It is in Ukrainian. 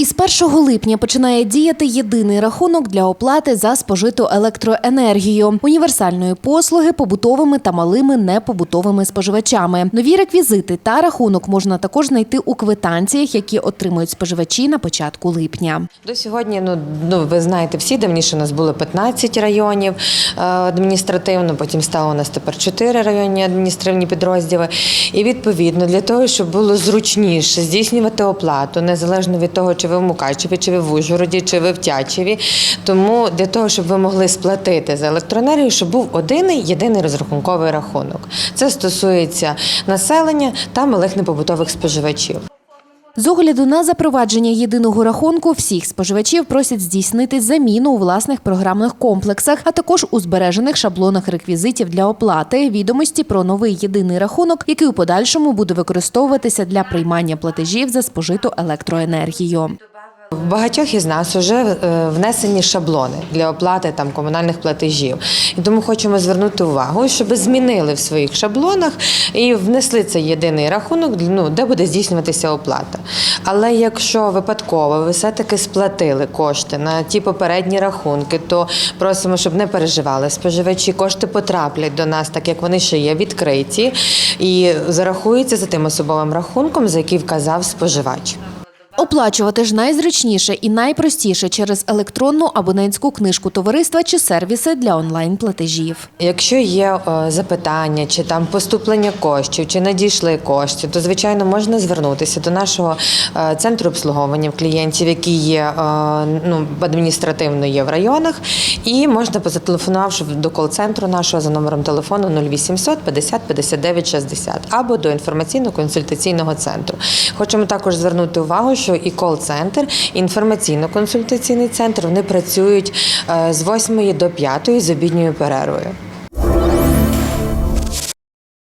Із 1 липня починає діяти єдиний рахунок для оплати за спожиту електроенергію, універсальної послуги побутовими та малими непобутовими споживачами. Нові реквізити та рахунок можна також знайти у квитанціях, які отримують споживачі на початку липня. До сьогодні, ну, ну ви знаєте, всі давніше у нас було 15 районів е, адміністративно, потім стало у нас тепер 4 районні адміністративні підрозділи. І відповідно для того, щоб було зручніше здійснювати оплату, незалежно від того, чи ви в Мукачеві, чи ви в Ужгороді, чи ви в Тячеві. Тому для того, щоб ви могли сплатити за електроенергію, щоб був один єдиний розрахунковий рахунок. Це стосується населення та малих непобутових споживачів. З огляду на запровадження єдиного рахунку всіх споживачів просять здійснити заміну у власних програмних комплексах, а також у збережених шаблонах реквізитів для оплати, відомості про новий єдиний рахунок, який у подальшому буде використовуватися для приймання платежів за спожиту електроенергію. В багатьох із нас вже е, внесені шаблони для оплати там комунальних платежів. І тому хочемо звернути увагу, щоб змінили в своїх шаблонах і внесли цей єдиний рахунок, ну, де буде здійснюватися оплата. Але якщо випадково ви все-таки сплатили кошти на ті попередні рахунки, то просимо, щоб не переживали споживачі. Кошти потраплять до нас, так як вони ще є відкриті, і зарахуються за тим особовим рахунком, за який вказав споживач. Оплачувати ж найзручніше і найпростіше через електронну абонентську книжку товариства чи сервіси для онлайн-платежів. Якщо є е, запитання, чи там поступлення коштів, чи надійшли кошти, то звичайно можна звернутися до нашого е, центру обслуговування клієнтів, який є е, ну, адміністративно є в районах, і можна позателефонувавши до кол-центру нашого за номером телефону 0800 50 59 60 або до інформаційно-консультаційного центру. Хочемо також звернути увагу, що і кол-центр, і інформаційно-консультаційний центр вони працюють е, з 8 до 5 з обідньою перервою.